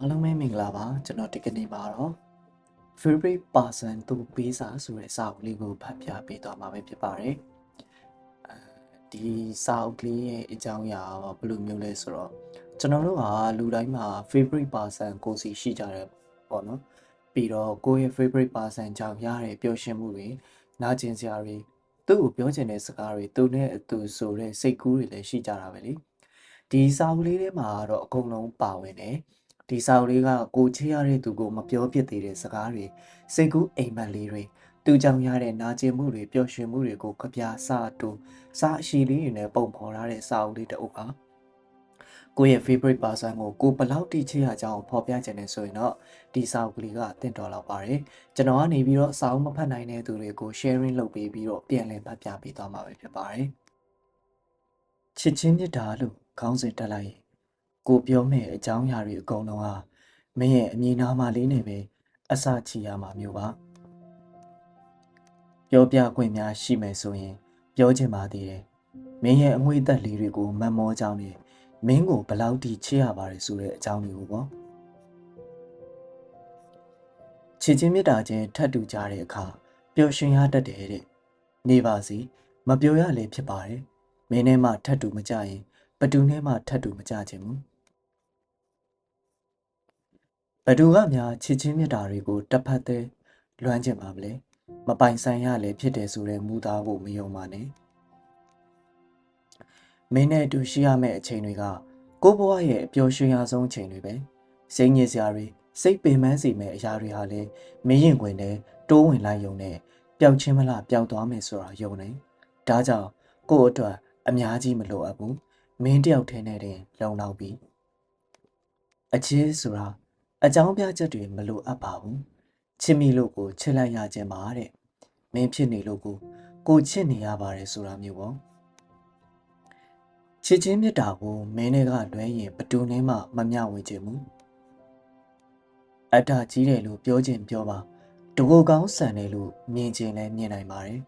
အားလုံးပဲမင်္ဂလာပါကျွန်တော်ဒီကနေ့မှာတော့ favorite person သူပေးစာဆိုတဲ့စာအုပ်လေးကိုဖတ်ပြပေးသွားမှာပဲဖြစ်ပါတယ်အဲဒီစာအုပ်လေးရဲ့အကြောင်းအရာကဘယ်လိုမျိုးလဲဆိုတော့ကျွန်တော်တို့ကလူတိုင်းမှာ favorite person ကိုယ်စီရှိကြတယ်ပေါ့နော်ပြီးတော့ကိုယ့်ရဲ့ favorite person ကြောင့်ရတဲ့ပျော်ရွှင်မှုတွေနာကျင်စရာတွေသူ့ကိုပြောချင်တဲ့စကားတွေသူနဲ့အတူဆိုတဲ့စိတ်ကူးတွေလည်းရှိကြတာပဲလေဒီစာအုပ်လေးထဲမှာတော့အကုန်လုံးပါဝင်တယ် ဒီစာအုပ်လေးကကိုချေရတဲ့သူကိုမပြောပြသေးတဲ့စကားတွေစိတ်ကူးအိမ်မက်လေးတွေသူကြောင့်ရတဲ့နာကျင်မှုတွေပျော်ရွှင်မှုတွေကိုကြပြစာတူစာအရှိလေးတွေနဲ့ပုံဖော်ထားတဲ့စာအုပ်လေးတစ်အုပ်ပါကိုယ့်ရဲ့ favorite person ကိုကိုဘယ်လောက်တိချေရကြအောင်ဖော်ပြချင်နေဆိုရင်တော့ဒီစာအုပ်ကလေးကတင့်တော်လောက်ပါတယ်ကျွန်တော်ကနေပြီးတော့စာအုပ်မဖတ်နိုင်တဲ့သူတွေကို sharing လုပ်ပေးပြီးတော့ပြန်လည်ဖတ်ပြပေးသွားမှာပဲဖြစ်ပါတယ်ချစ်ချင်းမြတ်တာလို့ခေါင်းစဉ်တက်လိုက်ရင် ကိုပြောမယ့်အကြောင်းအရာတွေအကုန်လုံးဟာမင်းရဲ့အမည်နာမလေးနဲ့ပဲအစချီရမှာမျိုးပါပြောပြခွင့်များရှိမယ်ဆိုရင် ပြောချင်ပါသေးတယ်မင်းရဲ့အငွေသက်လေးတွေကိုမတ်မောကြောင်းနဲ့မင်းကိုဘလောက်ထိချစ်ရပါတယ်ဆိုတဲ့အကြောင်းတွေကိုပေါ့ချစ်ချင်းမြတ်တာချင်းထပ်တူကြတဲ့အခါပျော်ရွှင်ရတတ်တယ်တဲ့နေပါစီမပြောရလေဖြစ်ပါတယ်မင်းနဲ့မှထပ်တူမကြရင်ဘသူနဲ့မှထပ်တူမကြခြင်းဘူး ဘသူကများချစ်ချင်းမြတ်တာတွေကိုတစ်ဖက်သေးလွမ်းကျင်ပါမလဲမပိုင်ဆိုင်ရလေဖြစ်တယ်ဆိုတဲ့မူသားကိုမယုံပါနဲ့မင်းနဲ့အတူရှိရမယ့်အချိန်တွေကကိုဘွားရဲ့အပျော်ရွှင်ရဆုံးအချိန်တွေပဲစိတ်ညစ်စရာတွေစိတ်ပင်ပန်းစေမယ့်အရာတွေဟာလည်းမင်းရင်ခွင်နဲ့တိုးဝင်လိုက်ယုံနဲ့ပျောက်ချင်းမလားပျောက်သွားမယ်ဆိုတာယုံနေဒါကြောင့်ကို့အတွက်အများကြီးမလိုအပ်ဘူးမင်းတယောက်တည်းနဲ့တင်လုံလောက်ပြီအချစ်ဆိုတာ အကြောင်းပြချက်တွေမလိုအပ်ပါဘူးချစ်မိလို့ကိုချစ်လိုက်ရခြင်းပါတဲ့မင်းဖြစ်နေလို့ကိုကိုချစ်နေရပါတယ်ဆိုတာမျိုးပေါ့ချစ်ချင်းမြတ်တာကိုမင်းတွေကလွဲရင်ဘသူနဲ့မှမမျှဝေခြင်းဘူးအတ္တကြီးတယ်လို့ပြောခြင်းပြောပါတကူကောင်းဆန်တယ်လို့မြင်ခြင်းလည်းမြင်နိုင်ပါတယ်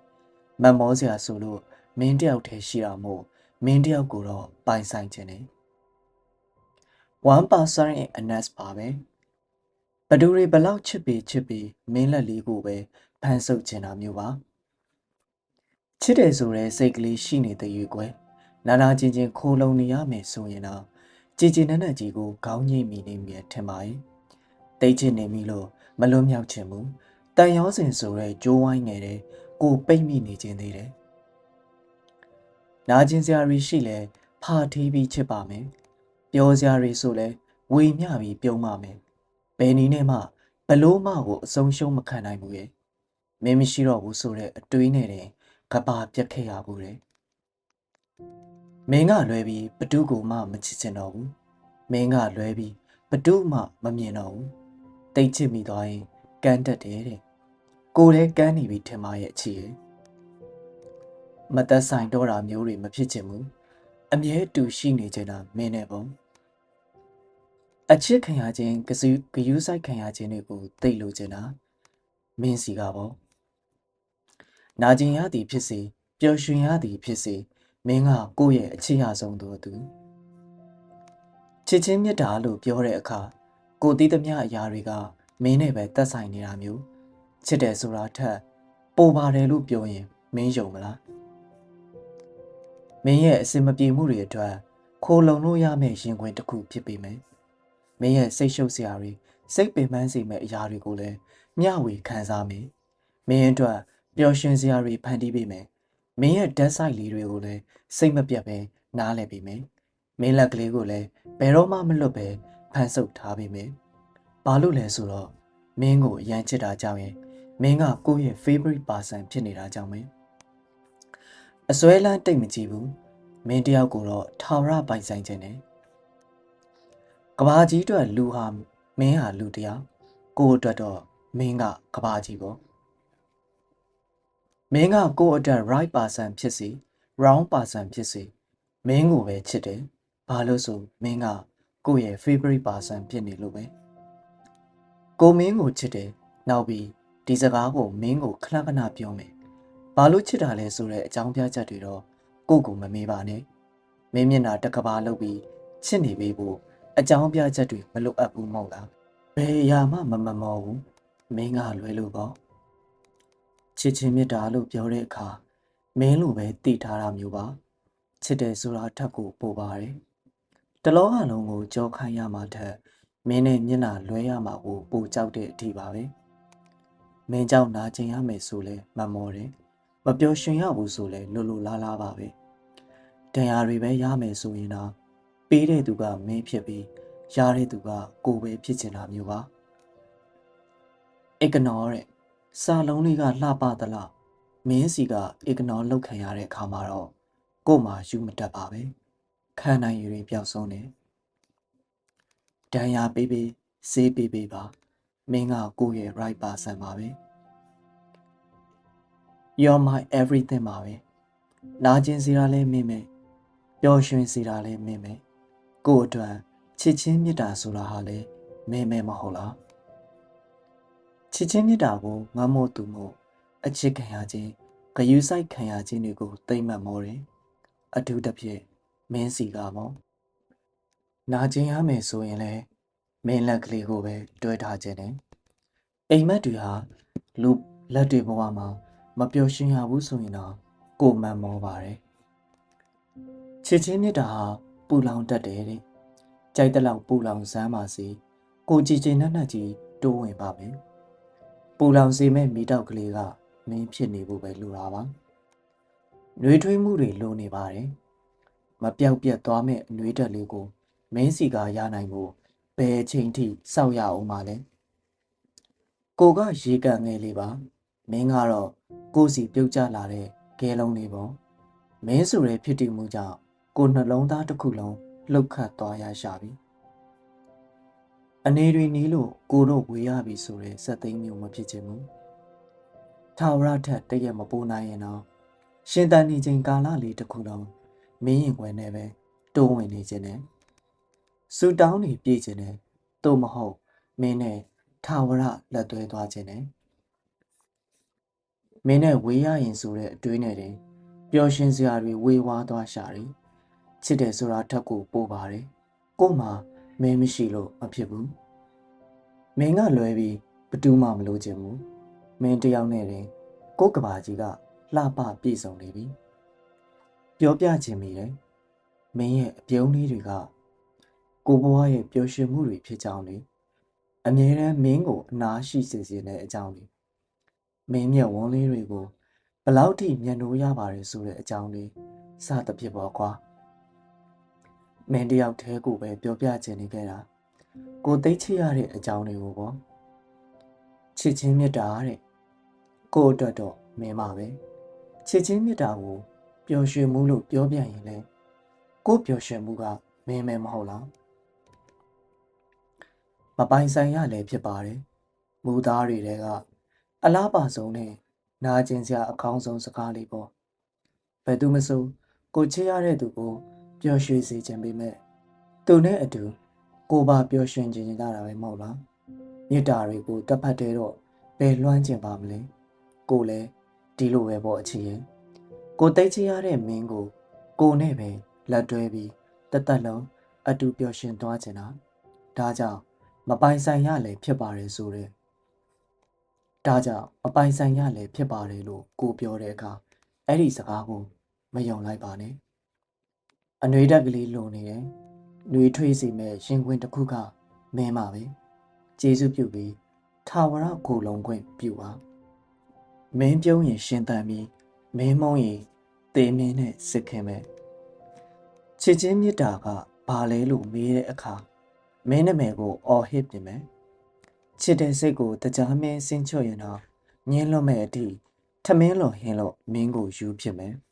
မတ်မောစရာဆိုလို့မင်းတယောက်တည်းရှိတာမို့မင်းတယောက်ကိုတော့ပိုင်ဆိုင်ခြင်းနဲ့1% in anas ပါပဲ ဘဒူတွေဘလောက်ချစ်ပေချစ်ပေမင်းလက်လေးကိုပဲဖန်ဆုပ်ချင်တာမျိုးပါချစ်တယ်ဆိုတဲ့စိတ်ကလေးရှိနေတဲ့ရွေကွယ်နာနာချင်းချင်းခိုးလုံနေရမယ်ဆိုရင်တော့ကြည်ကြည်နက်နက်ကြီးကိုခေါင်းငိမ့်မိနေမြဲထင်ပါရဲ့တိတ်ချင်နေပြီလို့မလွတ်မြောက်ချင်ဘူးတန်ရောစင်ဆိုတဲ့ကြိုးဝိုင်းငယ်တဲ့ကိုပိတ်မိနေခြင်းသေးတယ်နာကျင်စရာတွေရှိလဲဖာထီးပြီးချစ်ပါမယ်ပြောစရာတွေဆိုလဲဝေမျှပြီးပြုံးပါမယ် ဘယ်နည်းနဲ့မှဘလို့မှကိုအဆုံးရှုံးမခံနိုင်ဘူးရဲ့မင်းမရှိတော့ဘူးဆိုတဲ့အတွေးနဲ့တင်ကဘာပြက်ခဲ့ရဘူးတဲ့မင်းကလွဲပြီးဘတုကိုမှမချစ်ချင်တော့ဘူးမင်းကလွဲပြီးဘတုမှမမြင်တော့ဘူးတိတ်ချစ်မိသွားရင်ကန်းတက်တယ်တဲ့ကိုယ်လည်းကန်းနေပြီထင်ပါရဲ့အချီရဲ့မသက်ဆိုင်တော့တာမျိုးတွေမဖြစ်ချင်ဘူးအမြဲတူရှိနေချင်တာမင်းနဲ့ပေါ့ အချစ်ခံရခြင်းကစူးဂယူးဆိုင်ခံရခြင်းတွေကိုသိလို့ချင်တာမင်းစီကပေါ့နာကျင်ရသည်ဖြစ်စေပျော်ရွှင်ရသည်ဖြစ်စေမင်းကကိုယ့်ရဲ့အချစ်ရဆုံးသူသူချစ်ချင်းမြတ်တာလို့ပြောတဲ့အခါကိုတည်သမျှအရာတွေကမင်းနဲ့ပဲသက်ဆိုင်နေတာမျိုးချစ်တယ်ဆိုတာထက်ပိုပါတယ်လို့ပြောရင်မင်းယုံမလားမင်းရဲ့အစင်မပြေမှုတွေအတွက်ခိုလုံလို့ရမယ့်ရင်ခွင်တစ်ခုဖြစ်ပေမယ် မင်းရဲ့စိတ်ရှုပ်စရာတွေစိတ်ပင်ပန်းစေမယ့်အရာတွေကိုလည်းမျှဝေခံစားမယ်မင်းအတွက်ပျော်ရွှင်စရာတွေဖန်တီးပေးမယ်မင်းရဲ့ဓာတ်ဆိုင်လေးတွေကိုလည်းစိတ်မပြတ်ပဲနားလည်ပေးမယ်မင်းလက်ကလေးကိုလည်းဘယ်တော့မှမလွတ်ပဲဖန်ဆုပ်ထားပေးမယ်ဘာလို့လဲဆိုတော့မင်းကိုအရန်ချစ်တာကြောင့်ရင်မင်းကကိုယ့်ရဲ့ favorite person ဖြစ်နေတာကြောင့်ပဲအစွဲလန်းတိတ်မကြည့်ဘူးမင်းတယောက်ကိုတော့ထာဝရပိုင်ဆိုင်ခြင်းနဲ့ ကဘာကြီးအတွက်လူဟာမင်းဟာလူတယောက်ကိုအတွက်တော့မင်းကကဘာကြီးပေါ့မင်းကကိုအတွက် right person ဖြစ်စီ wrong person ဖြစ်စီမင်းကိုပဲချစ်တယ်ဘာလို့ဆိုမင်းကကိုယ့်ရဲ့ favorite person ဖြစ်နေလို့ပဲကိုမင်းကိုချစ်တယ်နောက်ပြီးဒီစကားကိုမင်းကိုခဏခဏပြောမယ်ဘာလို့ချစ်တာလဲဆိုတဲ့အကြောင်းပြချက်တွေတော့ကိုကိုမမေးပါနဲ့မင်းမျက်နှာတကဘာလုပ်ပြီးချစ်နေပေးဖို့ အကြောင်းပြချက်တွေမလိုအပ်ဘူးမဟုတ်လားဘယ်အရာမှမမမော်ဘူးမင်းကလွယ်လို့ပေါ့ချစ်ချင်းမြတ်တာလို့ပြောတဲ့အခါမင်းလိုပဲတည်ထားတာမျိုးပါချစ်တယ်ဆိုတာထပ်ကိုပို့ပါတယ်တလောအလုံးကိုကြောခိုင်းရမှာထက်မင်းနဲ့မျက်နှာလွဲရမှာကိုပိုကြောက်တဲ့အထိပါပဲမင်းကြောင့်နာကျင်ရမယ်ဆိုလဲမမော်တယ်မပျော်ရွှင်ရဘူးဆိုလဲလွတ်လွတ်လားလားပါပဲဒဏ်ရာတွေပဲရမယ်ဆိုရင်တော့ ပေးတဲ့သူကမင်းဖြစ်ပြီးရတဲ့သူကကိုယ်ပဲဖြစ်ချင်တာမျိုးပါအကနော်တဲ့စာလုံးလေးကလှပသလားမင်းစီကအကနော်လောက်ခံရတဲ့အခါမှာတော့ကို့မှာယူမတတ်ပါပဲခံနိုင်ရည်ပျောက်ဆုံးတယ်ဒဏ်ရာပေးပေးစေးပေးပေးပါမင်းကကိုယ့်ရဲ့ right person ပါပဲ You're my everything ပါပဲနာကျင်စီတာလဲမင်းပဲပျော်ရွှင်စီတာလဲမင်းပဲ ကို့အတွက်ချစ်ချင်းမေတ္တာဆိုတာဟာလဲမင်းမဲမဟုတ်လားချစ်ချင်းမေတ္တာကိုငတ်မို့သူမို့အချစ်ခံရခြင်းဂယုစိုက်ခံရခြင်းတွေကိုသိမ့်မှတ်မောတယ်အထူးသဖြင့်မင်းစီကမောနာကျင်ရမယ်ဆိုရင်လဲမင်းလက်ကလေးကိုပဲတွဲထားခြင်းနဲ့အိမ်မက်တွေဟာလူလက်တွေဘဝမှာမပျော်ရွှင်ရဘူးဆိုရင်တော့ကိုမှန်မောပါတယ်ချစ်ချင်းမေတ္တာဟာ ပူလောင်တတ်တယ်တဲ့ကြိုက်တဲ့လောက်ပူလောင်စမ်းပါစေကိုကြည်ကြည်နက်နက်ကြီးတိုးဝင်ပါမယ်ပူလောင်စေမဲ့မိတောက်ကလေးကမင်းဖြစ်နေဖို့ပဲလိုတာပါနှွေးထွေးမှုတွေလိုနေပါတယ်မပြောက်ပြက်သွားမဲ့အနှွေးတက်လေးကိုမင်းစီကရနိုင်ဖို့ဘယ်ချိန်ထိစောက်ရအောင်မလဲကိုကရေကန်ငယ်လေးပါမင်းကတော့ကိုစီပြုတ်ကျလာတဲ့ကဲလုံးလေးပေါ့မင်းဆိုတဲ့ဖြစ်တည်မှုကြောင့် ကိုနှလုံးသားတစ်ခုလုံးလှုပ်ခတ်သွားရရှာပြီအနေတွေနီးလို့ကိုတို့ဝေရပြီဆိုတဲ့စက်သိမ်းမျိုးမဖြစ်ချင်ဘူးထာဝရထက်တရက်မပိုးနိုင်ရင်တော့ရှင်တန်နေချိန်ကာလလေးတစ်ခုလုံးမင်းရင်ခွဲနဲ့ပဲတိုးဝင်နေခြင်းနဲ့စူတောင်းနေပြေးခြင်းနဲ့သို့မဟုတ်မင်းနဲ့ထာဝရလက်သွဲသွားခြင်းနဲ့မင်းနဲ့ဝေးရရင်ဆိုတဲ့အတွေးနဲ့တင်ပျော်ရွှင်စရာတွေဝေဝါးသွားရှာတယ် ချစ်တယ်ဆိုတာထက်ကိုပို့ပါတယ်ကို့မှာမင်းမရှိလို့မဖြစ်ဘူးမင်းကလွယ်ပြီးဘသူမှမလို့ခြင်းဘူးမင်းတယောက်နဲ့တင်ကို့ကဘာကြီးကလှပပြည့်စုံနေပြီပြောပြခြင်းမိတယ်မင်းရဲ့အပြုံးလေးတွေကကိုဘွားရဲ့ပျော်ရွှင်မှုတွေဖြစ်ကြောင်းလေအမြဲတမ်းမင်းကိုအနာရှိစေစေတဲ့အကြောင်းလေမင်းမြတ်ဝန်းလေးတွေကိုဘလောက်ထိမျက်နှိုးရပါတယ်ဆိုတဲ့အကြောင်းလေးစသဖြင့်ပေါ့ကွာ မင်းတယောက်တည်းကိုပဲပြောပြခြင်းနေခဲ့တာကိုသိချရတဲ့အကြောင်းတွေကိုပေါ့ချစ်ချင်းမြတ်တာတဲ့ကိုအတွက်တော့မင်းပါပဲချစ်ချင်းမြတ်တာကိုပျော်ရွှင်မှုလို့ပြောပြရင်လဲကိုပျော်ရွှင်မှုကမင်းမဲမဟုတ်လားမပိုင်ဆိုင်ရလည်းဖြစ်ပါတယ်မူသားတွေတဲကအလားပါဆုံးနဲ့နာကျင်စရာအကောင်းဆုံးစကားလေးပေါ့ဘယ်သူမဆိုကိုချစ်ရတဲ့သူကို ပျော်ရွှင်စေခြင်းပေမဲ့သူနဲ့အတူကိုပါပျော်ရွှင်ခြင်းကြတာပဲမဟုတ်လားမေတ္တာတွေကိုတတ်ဖတ်တဲ့တော့ဘယ်လွှမ်းကျင်ပါမလဲကိုလည်းဒီလိုပဲပေါ့အချီရင်ကိုတိတ်ချရတဲ့မင်းကို ကိုနဲ့ပဲလက်တွဲပြီးတသက်လုံးအတူပျော်ရွှင်သွားခြင်းတာဒါကြောင့်မပိုင်ဆိုင်ရလေဖြစ်ပါတယ်ဆိုတဲ့ဒါကြောင့်မပိုင်ဆိုင်ရလေဖြစ်ပါတယ်လို့ကိုပြောတဲ့အခါအဲ့ဒီစကားကိုမယုံလိုက်ပါနဲ့ အနှွေးတက်ကလေးလုံနေတယ်။နှွေထွေးစီမဲ့ရင်ခွင်တစ်ခုကမင်းပါပဲ။ကျေးဇူးပြုပြီးထာဝရကိုလုံးခွင့်ပြုပါ။မင်းပြုံးရင်ရှင်တန်ပြီးမင်းမုံရင်တေမင်းနဲ့စစ်ခင်မဲ့။ချစ်ချင်းမေတ္တာကဘာလဲလို့မေးတဲ့အခါမင်းနာမည်ကိုအော်ဟစ်ပြင်မယ်။ချစ်တဲ့စိတ်ကိုတကြားမင်းဆင်းချွတ်ရင်တော့ညင်းလွတ်မဲ့အထိထမင်းလွန်ဟင်းလို့မင်းကိုယူဖြစ်မယ်။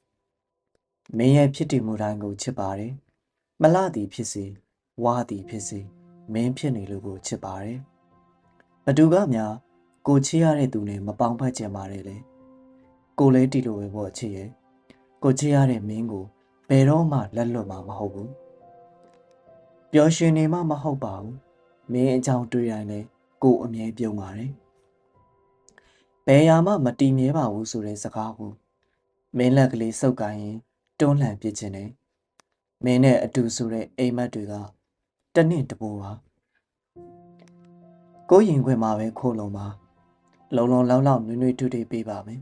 မင်းရဲ့ဖြစ်တည်မှုတိုင်းကိုချစ်ပါတယ်။မလှသည်ဖြစ်စေဝါသည်ဖြစ်စေမင်းဖြစ်နေလို့ကိုချစ်ပါတယ်။ဘသူကများကိုချစ်ရတဲ့သူနဲ့မပေါင်းဖက်ကြပါတယ်လေ။ကိုလည်းတီလိုပဲပေါ့ချစ်ရဲ့။ကိုချစ်ရတဲ့မင်းကိုဘယ်တော့မှလက်လွတ်မှာမဟုတ်ဘူး။ပျော်ရွှင်နေမှမဟုတ်ပါဘူး။မင်းအကြောင်းတွေ့ရင်လည်းကိုအမြဲပြုံးပါတယ်။ဘယ်ရာမှမတည်မြဲပါဘူးဆိုတဲ့စကားကိုမင်းလက်ကလေးစုပ်ကိုင်းရင် တွန်းလှန်ပစ်ခြင်းနဲ့မင်းနဲ့အတူဆိုတဲ့အိမ်မက်တွေကတတနင့်တပူပါကိုယ်ရင်ခွင်မှာပဲခိုးလုံးပါလုံလုံလောက်လောက်နွေ့နွေ့ထွေ့ထွေ့ပေးပါမယ်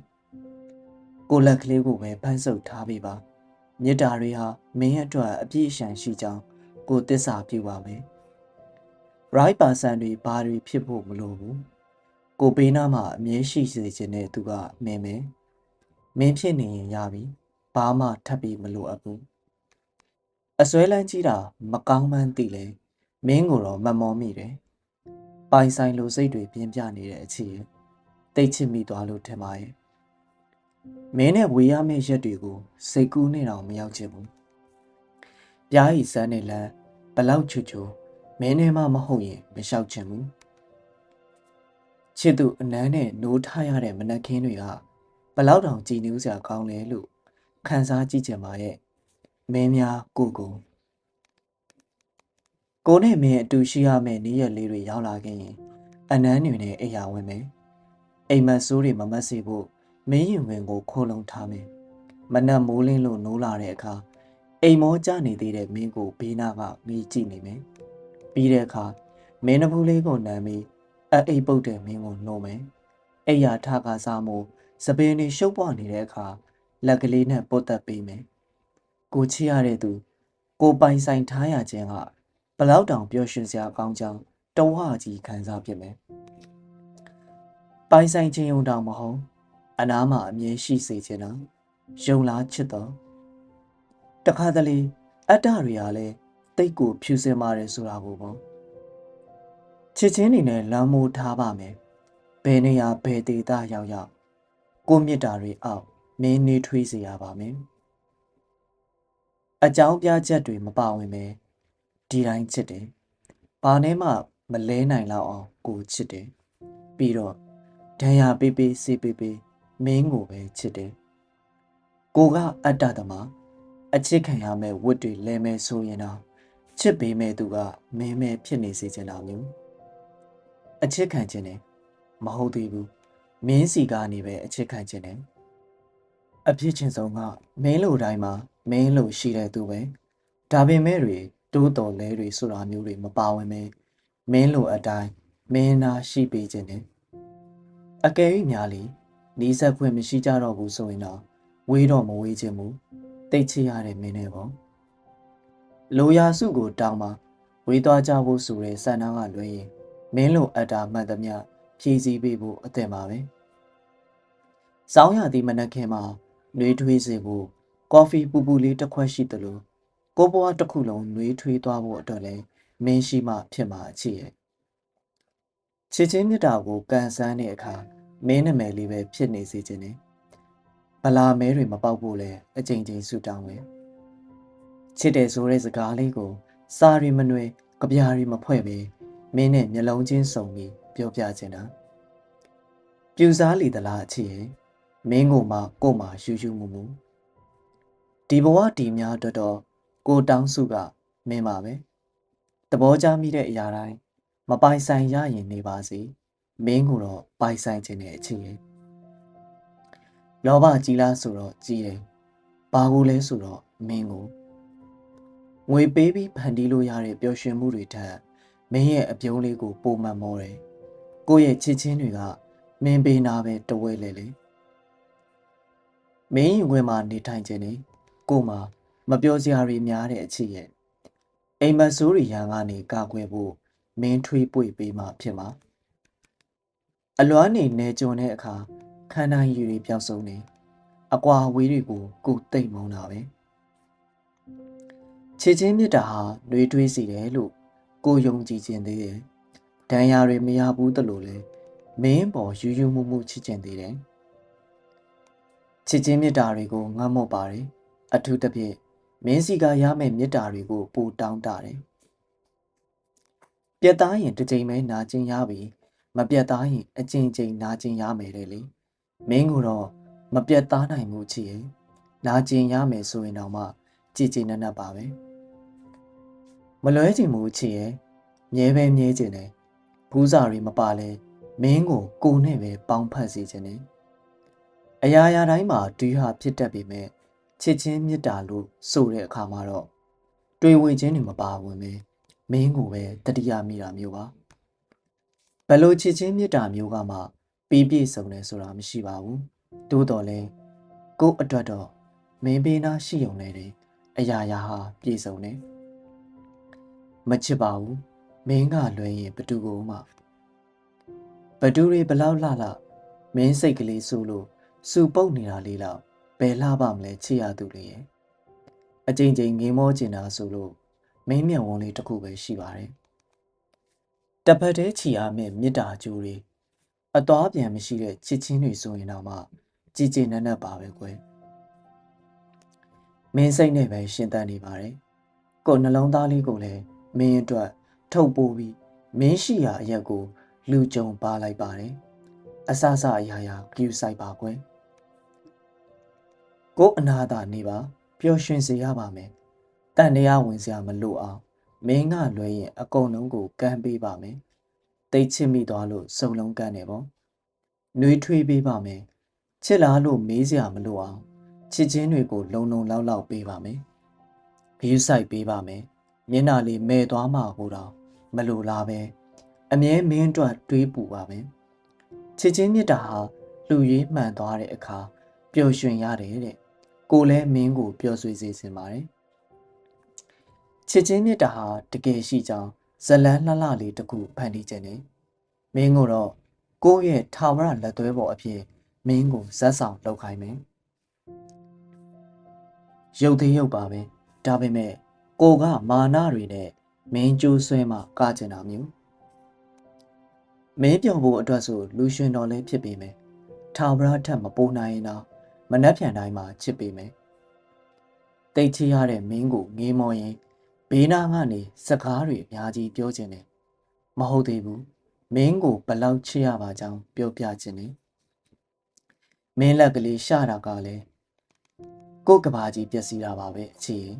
ကိုလက်ကလေးကိုပဲဖမ်းဆုပ်ထားပေးပါမေတ္တာတွေဟာမင်းအတွက်အပြည့်အစုံရှိကြောင်းကိုသစ္စာပြုပါမယ် right person တွေဘာတွေဖြစ်ဖို့မလိုဘူးကိုပေးနာမှာအမြဲရှိစေခြင်းနဲ့သူကမင်းမယ်မင်းဖြစ်နေရင်ရပြီ ဘာမှထပ်ပြီးမလိုအပ်ဘူးအစွဲလန်းကြီးတာမကောင်းမှန်းသိလဲမင်းကိုတော့မမောမိတယ်ပိုင်ဆိုင်လိုစိတ်တွေပြင်းပြနေတဲ့အချီရဲ့တိတ်ချစ်မိသွားလို့ထင်ပါရဲ့မင်းနဲ့ဝေရမယ့်ရက်တွေကိုစိတ်ကူးနေတော့မရောက်ချင်ဘူးပြားဤစမ်းနဲ့လမ်းဘလောက်ချူချူမင်းနဲ့မှမဟုတ်ရင်မလျှောက်ချင်ဘူးချစ်သူအနမ်းနဲ့နိုးထားရတဲ့မနက်ခင်းတွေကဘလောက်တောင်ကြည်နူးစရာကောင်းလဲလို့ ခံစားကြည့်ကြပါရဲ့မင်းများကိုကိုကိုနဲ့မင်းအတူရှိရမယ့်နေ့ရက်လေးတွေရောက်လာခဲ့ရင်အနမ်းတွေနဲ့အိယာဝင်မယ်အိမ်မက်ဆိုးတွေမမတ်စေဖို့မင်းရင်ဝင်ကိုခိုးလုံထားမယ်မနက်မိုးလင်းလို့နိုးလာတဲ့အခါအိမ်မောကျနေသေးတဲ့မင်းကိုဘေးနာကမီးကြည့်နေမယ်ပြီးတဲ့အခါမင်းနှဖူးလေးကိုနမ်းပြီးအအိပ်ပုတ်တဲ့မင်းကိုနှိုးမယ်အိယာထကစားမှုစပင်းနေရှုပ်ပွားနေတဲ့အခါ လက်ကလေးနဲ့ပုတ်သက်ပေးမယ်ကိုချစ်ရတဲ့သူ ကိုပိုင်ဆိုင်ထားရခြင်းကဘလောက်တောင်ပျော်ရွှင်စရာကောင်းကြောင်းတဝါကြီးခံစားဖြစ်မယ်ပိုင်ဆိုင်ခြင်းုံတောင်မဟုတ်အနားမှာအမြဲရှိစေခြင်းတော့ယုံလားချစ်တော့တခါတလေအတ္တတွေကလည်းတိတ်ကိုဖြူစင်ပါတယ်ဆိုတာကိုပေါ့ချစ်ချင်းနေနဲ့လမ်းမိုးထားပါမယ်ဘယ်နေရာဘယ်ဒေသရောက်ရောက်ကိုမြစ်တာတွေအောက် မင်းနေထွေးစေရပါမယ်အကြောင်းပြချက်တွေမပါဝင်ပဲဒီတိုင်းချစ်တယ်ဘာနဲ့မှမလဲနိုင်လောက်အောင်ကိုချစ်တယ်ပြီးတော့ဒဏ်ရာပေးပေးစေးပေးပေးမင်းကိုပဲချစ်တယ်ကိုကအတ္တသမားအချစ်ခံရမဲ့ဝတ်တွေလဲမဲဆိုရင်တော့ချစ်ပေးမဲ့သူကမင်းမဲဖြစ်နေစေချင်တာမျိုးအချစ်ခံခြင်းနဲ့မဟုတ်သေးဘူးမင်းစီကနေပဲအချစ်ခံခြင်းနဲ့ အဖြစ်ချင်းဆုံးကမင်းလိုတိုင်းမှာမင်းလိုရှိတဲ့သူပဲဒါပေမဲ့တွေတိုးတော်လဲတွေဆိုတာမျိုးတွေမပါဝင်ပဲမင်းလိုအတိုင်းမင်းနာရှိပေးခြင်းနဲ့အကယ်၍များလီနီးစပ်ခွင့်မရှိကြတော့ဘူးဆိုရင်တော့ဝေးတော့မဝေးခြင်းမူတိတ်ချရတဲ့မင်းနဲ့ပေါ့လိုရာစုကိုတောင်းပါဝေးသွားကြဖို့ဆိုတဲ့ဆန္ဒကလွဲရင်မင်းလိုအပ်တာမှန်သမျှဖြည့်ဆည်းပေးဖို့အသင့်ပါပဲ။စောင်းရသည့်မနက်ခင်းမှာ နှွေးထွေးစေဖို့ကော်ဖီပူပူလေးတစ်ခွက်ရှိသလိုကိုဘွားတစ်ခုလုံးနှွေးထွေးသွားဖို့အတွက်လည်းမင်းရှိမှဖြစ်မှာအချစ်ရဲ့။ချစ်ချင်းမြတ်တာကိုကန်ဆန်းတဲ့အခါမင်းနာမည်လေးပဲဖြစ်နေစေခြင်းနဲ့ဗလာမဲတွေမပေါက်ဖို့လဲအကြိမ်ကြိမ်ဆူတောင်းပဲ။ချစ်တယ်ဆိုတဲ့စကားလေးကို စာရီမနွယ်ကြပြာရီမဖွဲ့ပဲမင်းနဲ့မျက်လုံးချင်းစုံပြီးပြောပြချင်တာပြူစားလီသလားအချစ်ရဲ့ မင်းကိုမှကို့မှာယူယူမှုမှုဒီဘဝဒီများတော်တော်ကိုတောင်းစုကမင်းပါပဲသဘောချမိတဲ့အရာတိုင်းမပိုင်ဆိုင်ရရင်နေပါစေမင်းကိုတော့ပိုင်ဆိုင်ခြင်းနဲ့အချစ်ရဲ့လောဘကြီးလားဆိုတော့ကြီးတယ်ဘာကိုလဲဆိုတော့မင်းကိုငွေပေးပြီးဖန်တီးလို့ရတဲ့ပျော်ရွှင်မှုတွေထက်မင်းရဲ့အပြုံးလေးကိုပုံမှန်မောတယ်ကိုယ့်ရဲ့ချစ်ချင်းတွေကမင်းပေးနာပဲတဝဲလေလေ မင်းရင်ခွင်မှာနေထိုင်ခြင်းနေကို့မှာမပြောစရာတွေများတဲ့အချစ်ရဲ့အိမ်မဆိုးရီရန်ကနေကာကွယ်ဖို့မင်းထွေးပွေပေးမှဖြစ်မှာအလွမ်းနေနေကြုံတဲ့အခါခန္ဓာရည်တွေပျောက်ဆုံးနေအကွာဝေးတွေကိုကိုတိတ်မုံတာပဲချစ်ချင်းမြတ်တာဟာနှွေးထွေးစီတယ်လို့ကိုယုံကြည်ခြင်းသေးတယ်။ဒဏ်ရာတွေမရဘူးတလို့လဲမင်းပေါ်ယူယူမှုမှုချစ်ခြင်းသေးတယ်။ ချစ်ခြင်းမေတ္တာတွေကိုငတ်မော့ပါတယ်။အထူးသဖြင့်မင်းစီကရမယ့်မေတ္တာတွေကိုပိုတောင်းတတယ်။ပြတ်သားရင်တစ်ချိန်ပဲနာကျင်ရပြီမပြတ်သားရင်အချိန်ချင်းနာကျင်ရမယ်လေလေ။မင်းကတော့မပြတ်သားနိုင်မှုချစ်ရဲ့နာကျင်ရမယ်ဆိုရင်တော့မှကြည်ကြည်နက်နက်ပါပဲ။မလွဲချင်မှုချစ်ရဲ့မြဲပဲမြဲချင်တယ်ဘူးစာတွေမပါလဲမင်းကိုကိုနဲ့ပဲပေါင်းဖက်စေချင်တယ် အရာရာတိုင်းမှာတူဟာဖြစ်တတ်ပေမဲ့ချစ်ချင်းမေတ္တာလို့ဆိုတဲ့အခါမှာတော့တွေ့ဝင်ချင်းတွေမပါဝင်ပဲမင်းကိုပဲတတိယမိတာမျိုးပါဘယ်လိုချစ်ချင်းမြတ်တာမျိုးကမှပြီးပြည့်စုံတယ်ဆိုတာမရှိပါဘူးသို့တော်လဲကို့အတွက်တော့မင်းဘေးနာရှိုံနဲ့တယ်အရာရာဟာပြည့်စုံတယ်မချစ်ပါဘူးမင်းကလွယ်ရင်ဘသူကိုမှဘသူတွေဘလောက်လှလှမင်းစိတ်ကလေးဆိုလို့ စူပုတ်နေတာလေးတော့ဘယ်လှပါမလဲချစ်ရသူတွေရဲ့အကြိမ်ကြိမ်ငေးမောကျင်တာဆိုလို့မင်းမျက်ဝန်းလေးတစ်ခုပဲရှိပါတယ်တပတ်တည်းချီအားမဲ့မေတ္တာကြိုးတွေအသွားပြန်မရှိတဲ့ချစ်ချင်းတွေဆိုရင်တော့မှကြည်ကြည်နက်နက်ပါပဲကွယ်မင်းစိတ်နဲ့ပဲရှင်သန်နေပါတယ်ကိုယ်နှလုံးသားလေးကိုလည်းမင်းအတွက်ထုတ်ပိုးပြီးမင်းရှိရာအရက်ကိုလူကြုံပါလိုက်ပါတယ်အဆအဆအရာရာကြူဆိုင်ပါကွယ် ကိုအနာသာနေပါပျော်ရွှင်စေရပါမယ်တန်တရားဝင်စရာမလိုအောင်မင်းကလွဲရင်အကုန်လုံးကိုကမ်းပေးပါမယ်တိတ်ချစ်မိသွားလို့စုံလုံးကမ်းနေပေါ့နှွေးထွေးပေးပါမယ်ချစ်လားလို့မေးစရာမလိုအောင်ချစ်ချင်းတွေကို လုံလုံလောက်လောက်ပေးပါမယ်ဂယူးဆိုင်ပေးပါမယ်မျက်နှာလေးမဲသွားမှဟိုတော့မလိုလားပဲအမြဲမင်းအတွက်တွေးပူပါမယ်ချစ်ချင်းမြတ်တာဟာလူရွေးမှန်သွားတဲ့အခါပျော်ရွှင်ရတယ်တဲ့ ကိုလည်းမင်းကိုပျော်ရွှင်စေစင်ပါတယ်ချစ်ချင်းမြတ်တာဟာတကယ်ရှိကြောင်းဇလန်းလှလှလေးတစ်ခုဖန်တီးခြင်းနဲ့မင်းကိုတော့ကိုယ့်ရဲ့ထာဝရလက်သွဲပေါ်အဖြစ်မင်းကိုဇက်ဆောင်လုပ်ခိုင်းမယ်ရုပ်သေးရုပ်ပါပဲဒါပေမဲ့ကိုကမာနတွေနဲ့မင်းကျိုးဆွဲမှကကျင်တာမျိုးမင်းပြောင်ဖို့အတွက်ဆိုလူရှင်တော်လည်းဖြစ်ပေမယ်ထာဝရထက်မပိုနိုင်ရင်တော့ မနှက်ဖြန်တိုင်းမှာချစ်ပေမယ်တိတ်ချရတဲ့မင်းကိုငေးမော်ရင်ဘေးနားကနေစကားတွေအများကြီးပြောခြင်းနဲ့မဟုတ်သေးဘူးမင်းကိုဘလောက်ချစ်ရပါကြောင်းပြောပြခြင်းနဲ့မင်းလက်ကလေးရှာတာကလည်းကို့ကဘာကြီးပျက်စီးတာပါပဲအချီရင်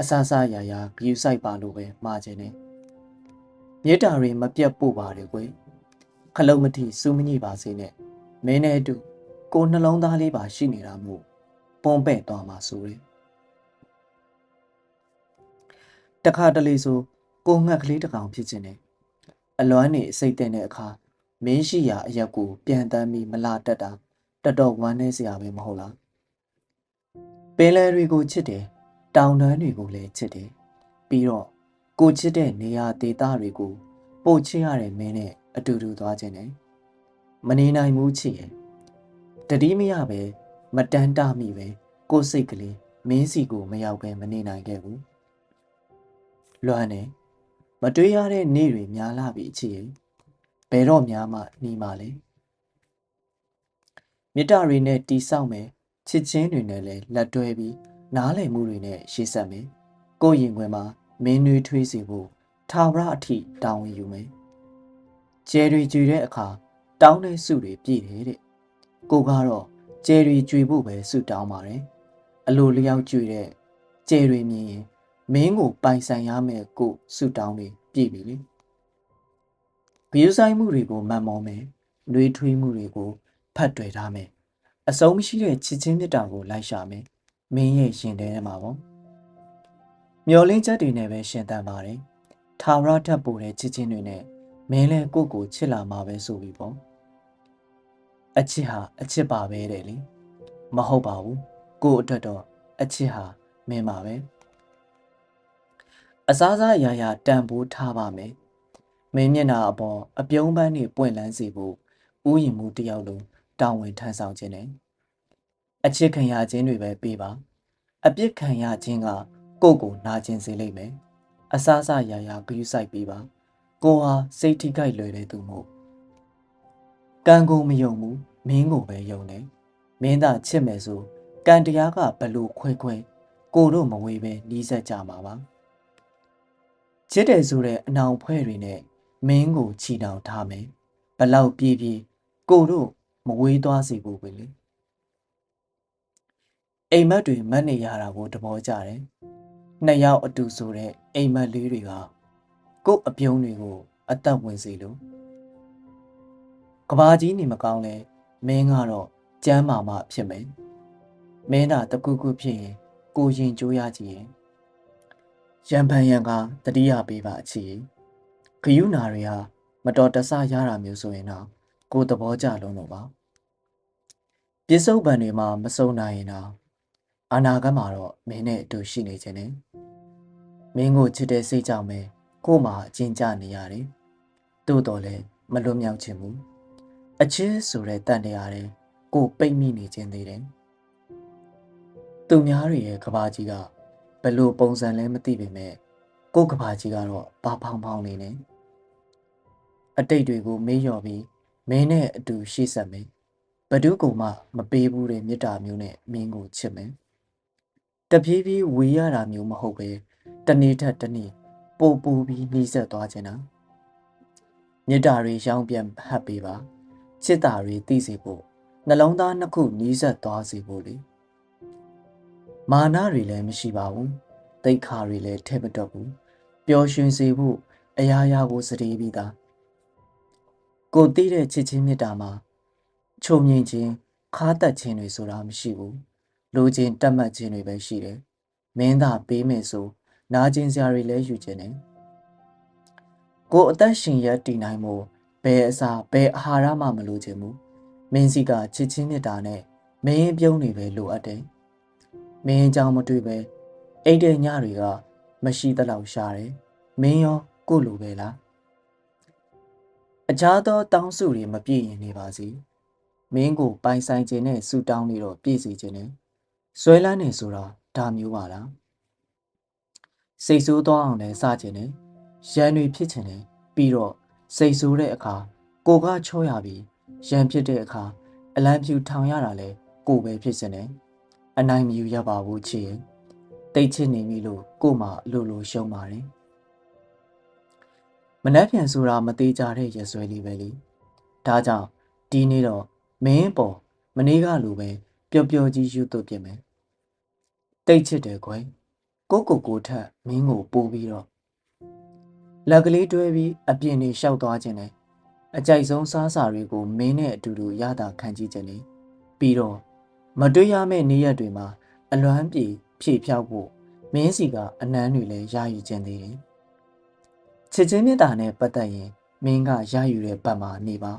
အဆဆရာရာဂယူဆိုင်ပါလို့ပဲမှားခြင်းနဲ့မြေတာတွေမပြတ်ပို့ပါတယ်ကွယ်ခလုံးမထီစူးမညိပါစေနဲ့မင်းနဲ့အတူ ကိုနှလုံးသားလေးပါရှိနေတာမို့ပုံပဲ့သွားမှာဆိုတယ်တခါတလေဆိုကိုငှက်ကလေးတစ်ကောင်ဖြစ်ခြင်းနဲ့အလွမ်းနေစိတ်တဲ့တဲ့အခါမင်းရှိရာအရက်ကိုပြန်တမ်းပြီးမလာတတ်တာတတော်ဝမ်းနေစရာပဲမဟုတ်လားပင်လယ်တွေကိုချစ်တယ်တောင်တန်းတွေကိုလည်းချစ်တယ်ပြီးတော့ကိုချစ်တဲ့နေရာဒေသတွေကိုပို့ချစ်ရတဲ့မင်းနဲ့အတူတူသွားခြင်းနဲ့မနေနိုင်ဘူးချစ်ရဲ့ တတိမရပဲမတန်းတမိပဲကိုစိတ်ကလေးမင်းစီကိုမရောက်ပဲမနေနိုင်ခဲ့ဘူးလွမ်းနေမတွေးရတဲ့နေ့တွေများလာပြီချစ်ရဲ့ဘယ်တော့များမှနှီးမှလဲမြစ်တာတွေနဲ့တီဆောက်မယ်ချစ်ချင်းတွေနဲ့လည်းလက်တွဲပြီးနားလည်မှုတွေနဲ့ရှေ့ဆက်မယ်ကိုယ့်ရင်ခွင်မှာမင်းနွေးထွေးစီဖို့ထာဝရအထိတောင်းဝင်ယူမယ်ကျဲတွေကြွေတဲ့အခါတောင်းတဲ့စုတွေပြည့်တယ်တဲ့ ကိုကတော့ကျဲတွေကြွေဖို့ပဲစုတောင်းပါတယ်အလိုလျောက်ကြွေတဲ့ကျဲတွေမြင်ရင်မင်းကိုပိုင်ဆိုင်ရမယ်ကိုစုတောင်းနေပြည့်ပြီလေဘီယူဆိုင်မှုတွေကိုမန်မောမယ်နှွေးထွေးမှုတွေကိုဖတ်တွေ့ထားမယ်အစုံမရှိတဲ့ချစ်ချင်းမြတ်တာကိုလိုက်ရှာမယ်မင်းရဲ့ရှင်ထဲမှာပေါ့မျောလင်းချက်တွေနဲ့ပဲရှင်သန်ပါတယ်ထာဝရထပ်ပို့တဲ့ချစ်ချင်းတွေနဲ့မင်းလည်းကိုယ့်ကိုချစ်လာမှာပဲဆိုပြီးပေါ့ အချစ်ဟာအချစ်ပါပဲတဲ့လေမဟုတ်ပါဘူးကို့အတွက်တော့အချစ်ဟာမင်းပါပဲအစားစားအရာရာတန်ဖိုးထားပါမယ်မင်းမျက်နှာအပေါ်အပြုံးပန်းတွေပွင့်လန်းစေဖို့ဥယျာဉ်မှုတယောက်လုံးတာဝန်ထမ်းဆောင်ခြင်းနဲ့အချစ်ခံရခြင်းတွေပဲပေးပါအပြစ်ခံရခြင်းကကိုယ့်ကိုနာကျင်စေလိမ့်မယ်အစားစားရာရာဂရုစိုက်ပေးပါကိုဟာစိတ်ထိခိုက်လွယ်တဲ့သူမို့ ကံကိုမယုံဘူးမင်းကိုပဲယုံတယ်မင်းသာချစ်မယ်ဆိုကံတရားကဘလို့ခွဲခွဲကိုတို့မဝေးပဲနီးစပ်ကြမှာပါချစ်တယ်ဆိုတဲ့အနောင်ဖွဲ့တွေနဲ့မင်းကိုချီတောင်ထားမယ်ဘလောက်ပြေးပြေးကိုတို့မဝေးသွားစေဖို့ပဲလေအိမ်မက်တွေမက်နေရတာကိုတဘောကြတယ်နှစ်ယောက်အတူဆိုတဲ့အိမ်မက်လေးတွေကကို့အပြုံးတွေကို အသက်ဝင်စေလို့ ကဘာကြီးနေမကောင်းလဲမင်းကတော့ကျမ်းမာမှဖြစ်မယ်မင်းသာတကူကူဖြစ်ရင်ကိုရင်ကြိုးရကြည့်ရင်ရံဖန်ရံကတတိယပေးပါအချီခယူနာတွေဟာမတော်တဆရတာမျိုးဆိုရင်တော့ကိုယ်သဘောကျလုံးတော့ပါပြစ္ဆုတ်ပံတွေမှာမစုံနိုင်ရင်တော့အနာဂတ်မှာတော့မင်းနဲ့အတူရှိနေခြင်းနဲ့မင်းကိုချစ်တဲ့စိတ်ကြောင့်ပဲကို့မှာအကျဉ်းချနေရတယ်တိုးတော်လည်းမလွတ်မြောက်ခြင်းဘူး အချစ်ဆိုတဲ့တန်တရားတွေကိုပိတ်မိနေခြင်းသေးတယ်သူများတွေရဲ့ကဘာကြီးကဘယ်လိုပုံစံလဲမသိပေမဲ့ကို့ကဘာကြီးကတော့ဘာဖောင်ဖောင်နေနေအတိတ်တွေကိုမေးလျော်ပြီးမင်းနဲ့အတူရှိဆက်မယ်ဘဒုကုံမှမပေးဘူးတဲ့မေတ္တာမျိုးနဲ့မင်းကိုချစ်မယ်တပြေးပြေးဝေးရတာမျိုးမဟုတ်ပဲတနေ့ထက်တနေ့ပို့ပို့ပြီးနှီးဆက်သွားခြင်းတာမေတ္တာတွေရောင်းပြန်ဟပ်ပေးပါ ချစ်တာတွေသိစေဖို့နှလုံးသားနှစ်ခုနှီးဆက်သွားစေဖို့လေမာနတွေလည်းမရှိပါဘူးတိတ်ခါတွေလည်းထဲမတော့ဘူးပျော်ရွှင်စေဖို့အရာရာကိုစတေးပြီးသားကိုသိတဲ့ချစ်ချင်းမေတ္တာမှာချုံငင်ခြင်းခါတက်ခြင်းတွေဆိုတာမရှိဘူးလိုချင်တတ်မှတ်ခြင်းတွေပဲရှိတယ်မင်းသာပေးမယ်ဆိုနာကျင်စရာတွေလည်းယူခြင်းနဲ့ကိုအသက်ရှင်ရတည်နိုင်မှု ဘယ်အစာဘယ်အာဟာရမှမလိုချင်ဘူးမင်းစီကချစ်ချင်းမေတ္တာနဲ့မင်းပြုံးနေပဲလိုအပ်တယ်မင်းကြောင့်မတွေ့ပဲအိတ်တဲ့ညတွေကမရှိသလောက်ရှားတယ်မင်းရောကိုလိုပဲလားအခြားသောတောင်းစုတွေမပြည့်ရင်နေပါစီမင်းကိုပိုင်ဆိုင်ခြင်းနဲ့ဆူတောင်းနေတော့ပြည့်စီခြင်းနဲ့ဆွဲလန်းနေဆိုတာဒါမျိုးပါလားစိတ်ဆိုးသွားအောင်လည်းစခြင်းနဲ့ရန်တွေဖြစ်ခြင်းနဲ့ပြီးတော့ စိတ်ဆိုးတဲ့အခါကိုကချောရပြီးရန်ဖြစ်တဲ့အခါအလံဖြူထောင်ရတာလဲကိုပဲဖြစ်ခြင်းနဲ့အနိုင်မယူရပါဘူးချစ်ရင်တိတ်ချစ်နေပြီလို့ကို့မှာအလိုလိုရှုံးပါတယ်မနှက်ပြန်ဆိုတာမသေးကြတဲ့ရဆွဲလေးပဲလေဒါကြောင့်ဒီနေ့တော့မင်းပေါ်မနေ့ကလိုပဲပျော်ပျော်ကြီးယူသွပြမယ်တိတ်ချစ်တယ်ကွယ်ကိုကိုကိုထက်မင်းကိုပိုးပြီးတော့ လက်ကလေးတွဲပြီးအပြင်နေလျှောက်သွားခြင်းနဲ့အကြိုက်ဆုံးစားစာတွေကိုမင်းနဲ့အတူတူရတာခံကြည့်ခြင်းနဲ့ပြီးတော့မတွေ့ရမယ့်နေ့ရက်တွေမှာအလွမ်းပြေဖြည့်ဖြောက်ဖို့မင်းစီကအနမ်းတွေလည်းရယူခြင်းသေးတယ်ချစ်ချင်းမြတ်တာနဲ့ပတ်သက်ရင်မင်းကရယူတဲ့ဘက်မှာနေပါ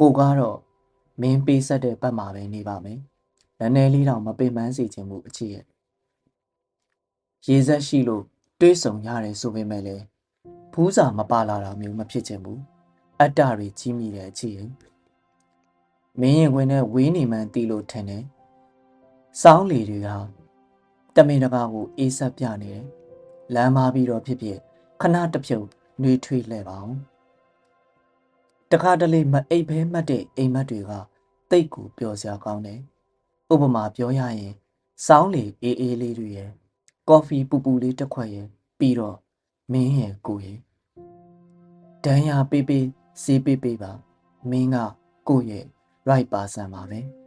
ကိုကတော့မင်းပေးဆက်တဲ့ဘက်မှာပဲနေပါမယ်နည်းနည်းလေးတော့မပင်ပန်းစေချင်ဘူးအချစ်ရဲ့ရေဆက်ရှိလို့တွေးဆုံရတယ်ဆိုပေမဲ့လည်း ဖူးစာမပါလာတာမျိုးမဖြစ်ချင်ဘူးအတ္တတွေကြီးမိတဲ့အချစ်ရဲ့မင်းရင်ခွင်နဲ့ဝေးနေမှန်းတီးလို့ထင်တယ်စောင်းလေတွေကတမင်တကာကိုအေးဆက်ပြနေတယ်လမ်းမပြီးတော့ဖြစ်ဖြစ်ခဏတပြုတ်နှွေးထွေးလှဲ့ပါအောင်တခါတလေမအိပ်ဖဲမှတ်တဲ့အိမ်မက်တွေကတိတ်ကိုပျော်စရာကောင်းတယ်ဥပမာပြောရရင်စောင်းလေအေးအေးလေးတွေရယ်ကော်ဖီပူပူလေးတစ်ခွက်ရယ်ပြီးတော့ မင်းရယ်ကိုရယ်ဒန်းရပေးပေးစေးပေးပေးပါမင်းကကိုရဲ့ right person ပါပဲ။